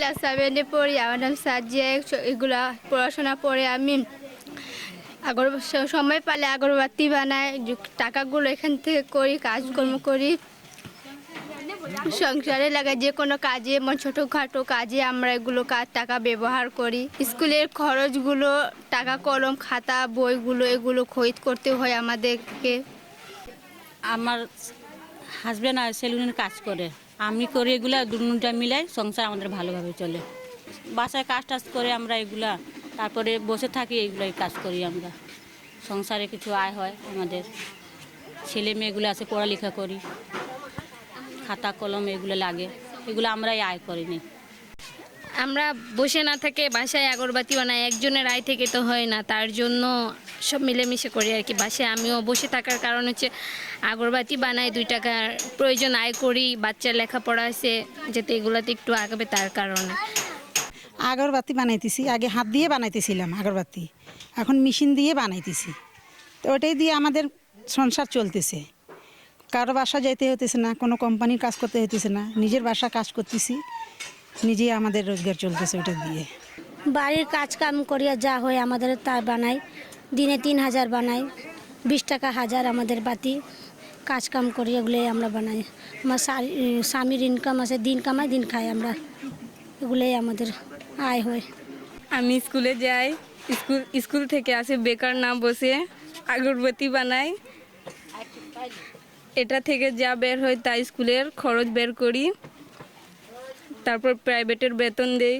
Class সেভেনে পড়ি, আমার নাম সাবজেক্ট এগুলা পড়াশোনা পড়ে আমি আগর সময় পালে আগরবাতি বানাই টাকাগুলো এখান থেকে করি, কাজকর্ম করি। সংসারে লাগা যে কোনো কাজে এমন ছোটোখাটো কাজে আমরা এগুলো কাজ টাকা ব্যবহার করি। স্কুলের খরচগুলো, টাকা, কলম, খাতা, বইগুলো, এগুলো খরিদ করতে হয় আমাদেরকে। আমার হাজব্যান্ড সেলুনের কাজ করে। আমি করি এগুলা দুটা মিলাই সংসার আমাদের ভালোভাবে চলে। বাসায় কাজ টাজ করে আমরা এগুলা, তারপরে বসে থাকি, এগুলাই কাজ করি আমরা। সংসারে কিছু আয় হয় আমাদের। ছেলে মেয়েগুলো আছে, পড়ালেখা করি। খাতা, কলম এগুলো লাগে। এগুলো আমরাই আয় করিনি আমরা বসে না থেকে বাসায় আগরবাতি বানাই, একজনের আয় থেকে তো হয় না, তার জন্য সব মিলেমিশে করি আর কি। বাসায় আমিও বসে থাকার কারণ হচ্ছে আগরবাতি বানাই, দুই টাকার প্রয়োজন আয় করি, বাচ্চার লেখাপড়া আছে, যাতে এগুলোতে একটু আগাবে তার কারণে। আগরবাতি বানাইতেছি, আগে হাত দিয়ে বানাইতেছিলাম আগরবাতি, এখন মেশিন দিয়ে বানাইতেছি। তো ওটাই দিয়ে আমাদের সংসার চলতেছে। কারও বাসা যেতে হতেছে না, কোনো কোম্পানির কাজ করতে হতেছে না, নিজের বাসা কাজ করতেছি। নিজেই আমাদের রোজগার চলতেছে ওটা দিয়ে। বাড়ির কাজ কাম করিয়া যা হয় আমাদের তা বানাই। দিনে তিন হাজার বানাই বিশ টাকা হাজার আমাদের বাতি। কাজ কাম করি এগুলোই আমরা বানাই। আমার স্বামীর ইনকাম আছে দিন কামাই দিন খাই আমরা। এগুলোই আমাদের আয় হয়। আমি স্কুলে যাই স্কুল স্কুল থেকে আসে বেকার না বসে আগরবাতি বানাই। এটা থেকে যা বের হয় তা স্কুলের খরচ বের করি। তারপর প্রাইভেটের বেতন দেই।